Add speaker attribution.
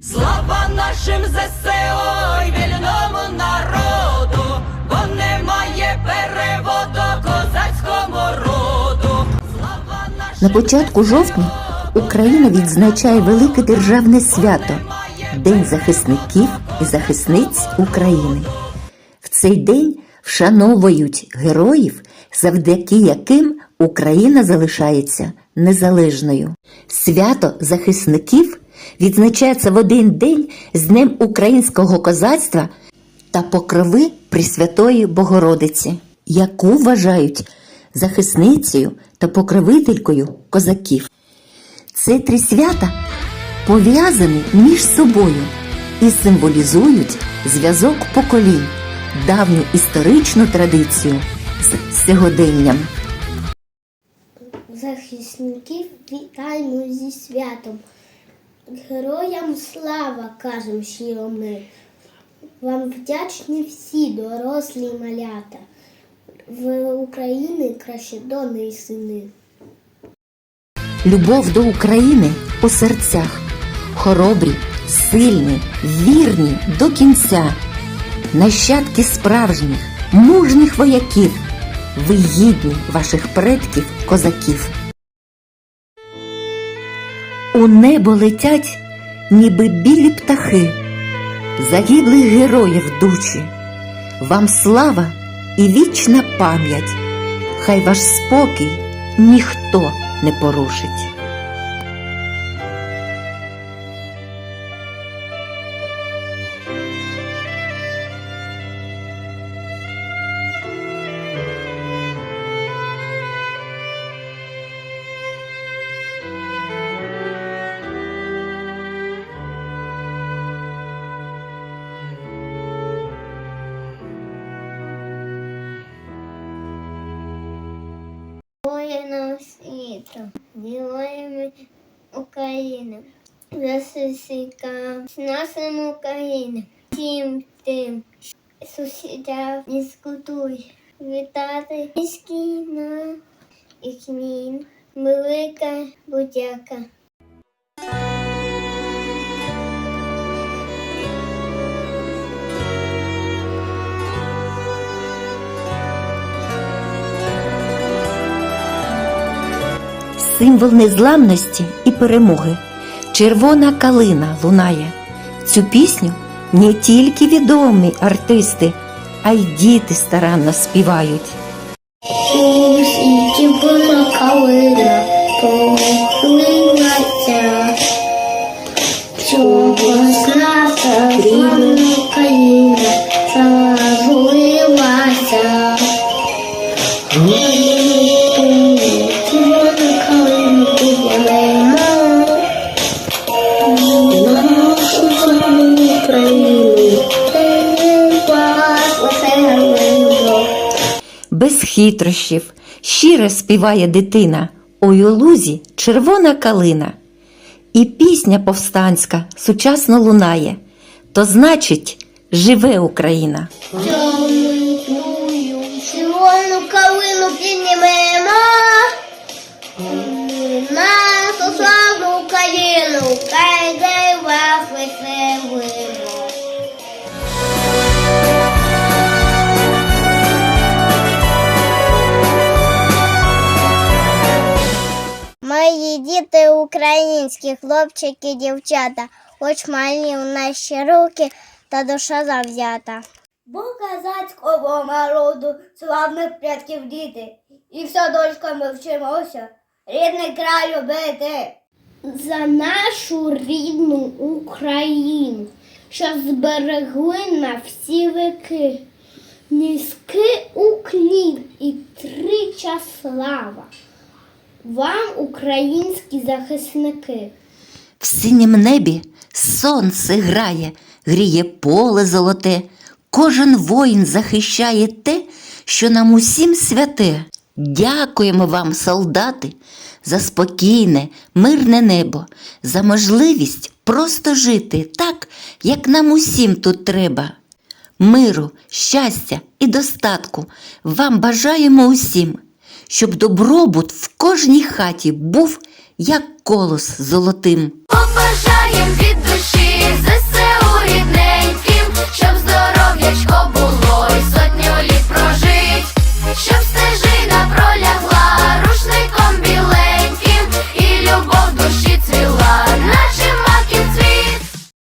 Speaker 1: Слава нашим ЗСО й вільному народу, бо немає переводу козацькому роду. Слава нашим
Speaker 2: На початку жовтня Україна відзначає велике державне свято День захисників і захисниць України. В цей день вшановують героїв, завдяки яким Україна залишається незалежною. Свято захисників відзначається в один день з Днем українського козацтва та покрови Пресвятої Богородиці, яку вважають захисницею та покровителькою козаків. Ці три свята пов'язані між собою і символізують зв'язок поколінь, давню історичну традицію з сьогоденням.
Speaker 3: Захисників вітаємо зі святом. Героям слава кажем щиро ми. Вам вдячні всі дорослі малята. В України краще дони й сини.
Speaker 2: Любов до України у серцях, хоробрі, сильні, вірні до кінця, нащадки справжніх, мужніх вояків, ви гідні ваших предків козаків. У небо летять, ніби білі птахи, загиблих героїв дучі. Вам слава і вічна пам'ять, хай ваш спокій ніхто не порушить.
Speaker 3: Воїнам світу, героями України, захисникам з нашим України, всім тим, сусідям дискутуй, вітати міськіна і кмін, велика будяка.
Speaker 2: Символ незламності і перемоги. Червона калина лунає. Цю пісню не тільки відомі артисти, а й діти старанно співають.
Speaker 3: Світі калина, похилилася, цього знати рідна Україна зажурилася.
Speaker 2: Хитрощів, щиро співає дитина. У лузі червона калина. І пісня повстанська сучасно лунає. То значить, живе Україна.
Speaker 3: Українські, хлопчики, дівчата, хоч малі у нас ще руки та душа завзята. Бо козацького народу, славних предків діти, і в садочку ми вчимося, рідний край любити. За нашу рідну Україну, що зберегли на всі віки. Низький уклін і трича слава. Вам, українські захисники.
Speaker 2: В синім небі сонце грає, гріє поле золоте. Кожен воїн захищає те, що нам усім святе. Дякуємо вам, солдати, за спокійне, мирне небо, за можливість просто жити так, як нам усім тут треба. Миру, щастя і достатку вам бажаємо усім, щоб добробут в кожній хаті був як колос золотим.
Speaker 1: Побажаєм від душі ЗСУ рідненьким, щоб здоров'ячко